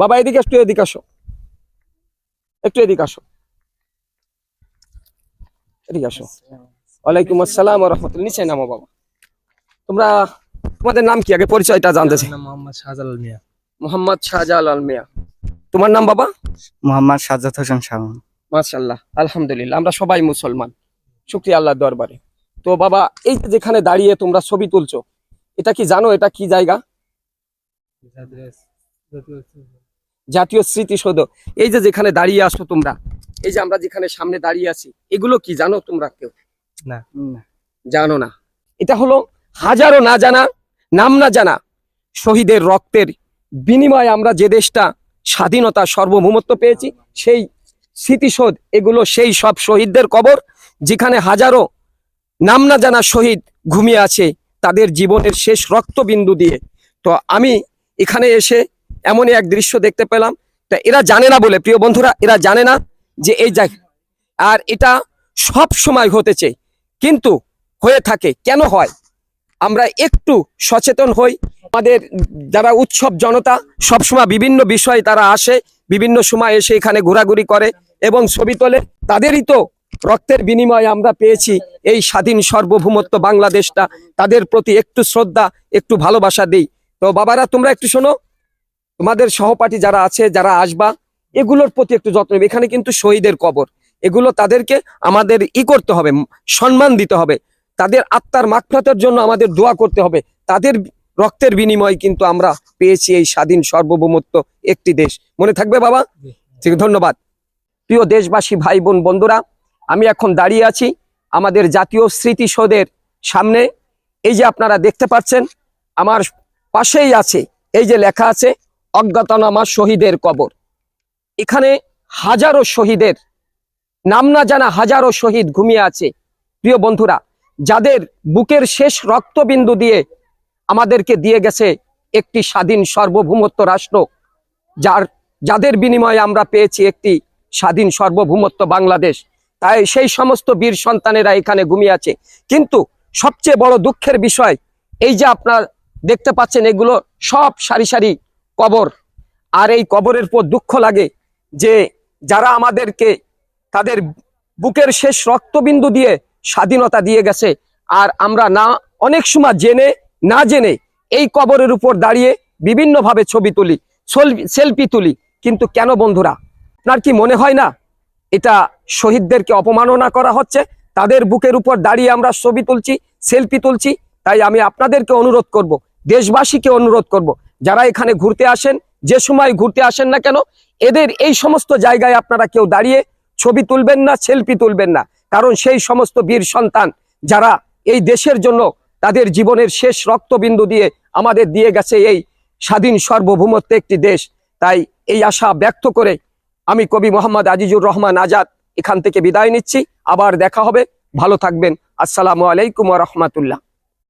বাবা এদিকে একটু এদিকে আসো। একটু এদিকে আসো। এদিকে আসো। ওয়ালাইকুম আসসালাম রহমতুল্লাহ। নিচে নামো বাবা। তোমরা তোমাদের নাম কি? আগে পরিচয়টা জানতে চাই। মোহাম্মদ শাহজালাল মিয়া। মোহাম্মদ শাহজালাল মিয়া। তোমার নাম বাবা? মোহাম্মদ সাজ্জাদ হোসেন শাহন মাশাল্লাহ আলহামদুলিল্লাহ আমরা সবাই মুসলমান। শুক্রিয়া আল্লাহর দরবারে। তো বাবা এই যে যেখানে দাঁড়িয়ে তোমরা ছবি তুলছো এটা কি জানো? এটা কি জায়গা? জাতীয় স্মৃতিসৌধ। এই যে যেখানে দাঁড়িয়ে আসো তোমরা এই যে আমরা যেখানে সামনে দাঁড়িয়ে আছি এগুলো কি জানো তোমরা কেউ? না। জানো না। এটা হলো হাজারো না জানা নাম না জানা শহীদের রক্তের বিনিময়ে আমরা যে দেশটা স্বাধীনতা সার্বভৌমত্ব পেয়েছি সেই স্মৃতিসৌধ এগুলো সেই সব শহীদদের কবর যেখানে হাজারো নাম না জানা শহীদ ঘুমিয়ে আছে তাদের জীবনের শেষ রক্তবিন্দু দিয়ে। তো আমি এখানে এসে এমনই এক দৃশ্য দেখতে পেলাম। তা এরা জানে না বলে, প্রিয় বন্ধুরা, এরা জানে না যে এই জায়গা আর এটা সব সময় হতেছে কিন্তু হয়ে থাকে। কেন হয়? আমরা একটু সচেতন হই। আমাদের যারা উৎসব জনতা, সবসময় বিভিন্ন বিষয়ে তারা আসে, বিভিন্ন সময় এসে এখানে ঘোরাঘুরি করে এবং ছবি তোলে। তাদেরই তো রক্তের বিনিময়ে আমরা পেয়েছি এই স্বাধীন সার্বভৌমত্ব বাংলাদেশটা। তাদের প্রতি একটু শ্রদ্ধা, একটু ভালোবাসা দিই। তো বাবারা, তোমরা একটু শোনো। তোমাদের সহপাঠী যারা আছে যারা আসবা এগুলোর প্রতি একটু যত্ন নেবে। এখানে কিন্তু শহীদের কবর। এগুলো তাদেরকে আমাদের ই করতে হবে সম্মান দিতে হবে। তাদের আত্মার মাকফরাতের জন্য আমাদের দোয়া করতে হবে। তাদের রক্তের বিনিময়ে কিন্তু আমরা পেয়েছি এই স্বাধীন সার্বভৌমত্ব একটি দেশ। মনে থাকবে বাবা? ঠিক ধন্যবাদ। প্রিয় দেশবাসী ভাই বোন বন্ধুরা আমি এখন দাঁড়িয়ে আছি আমাদের জাতীয় স্মৃতিসৌধের সামনে। এই যে আপনারা দেখতে পাচ্ছেন আমার পাশেই আছে এই যে লেখা আছে অজ্ঞাতনামা শহীদের কবর। এখানে হাজারো শহীদের, নাম না জানা হাজারো শহীদ ঘুমিয়ে আছে। প্রিয় বন্ধুরা, যাদের বুকের শেষ রক্তবিন্দু দিয়ে আমাদেরকে দিয়ে গেছে একটি স্বাধীন সার্বভৌমত্ব রাষ্ট্র, যার, যাদের বিনিময়ে আমরা পেয়েছি একটি স্বাধীন সার্বভৌমত্ব বাংলাদেশ, তাই সেই সমস্ত বীর সন্তানেরা এখানে ঘুমিয়ে আছে। কিন্তু সবচেয়ে বড় দুঃখের বিষয়, এই যে আপনার দেখতে পাচ্ছেন এগুলো সব সারি সারি কবর। আর এই কবরের পর দুঃখ লাগে যে যারা আমাদেরকে তাদের বুকের শেষ রক্তবিন্দু দিয়ে স্বাধীনতা দিয়ে গেছে। আর আমরা না, অনেক সময় জেনে, না জেনে এই কবরের উপর দাঁড়িয়ে বিভিন্নভাবে ছবি তুলি সেলফি তুলি। কিন্তু কেন বন্ধুরা, আপনার কি মনে হয় না, এটা শহীদদেরকে অপমাননা করা হচ্ছে? তাদের বুকের উপর দাঁড়িয়ে আমরা ছবি তুলছি, সেলফি তুলছি, তাই আমি আপনাদেরকে অনুরোধ করব, দেশবাসীকে অনুরোধ করব যারা এখানে ঘুরতে আসেন, যে সময় ঘুরতে আসেন না কেন, এদের এই সমস্ত জায়গায় আপনারা কেউ দাঁড়িয়ে ছবি তুলবেন না, সেলফি তুলবেন না। কারণ সেই সমস্ত বীর সন্তান যারা এই দেশের জন্য তাদের জীবনের শেষ রক্তবিন্দু দিয়ে আমাদের দিয়ে গেছে এই স্বাধীন সার্বভৌমত্ব একটি দেশ। তাই এই আশা ব্যক্ত করে আমি কবি মোহাম্মদ আজিজুর রহমান আজাদ এখান থেকে বিদায় নিচ্ছি। আবার দেখা হবে। ভালো থাকবেন। আসসালামু আলাইকুম রহমতুল্লাহ।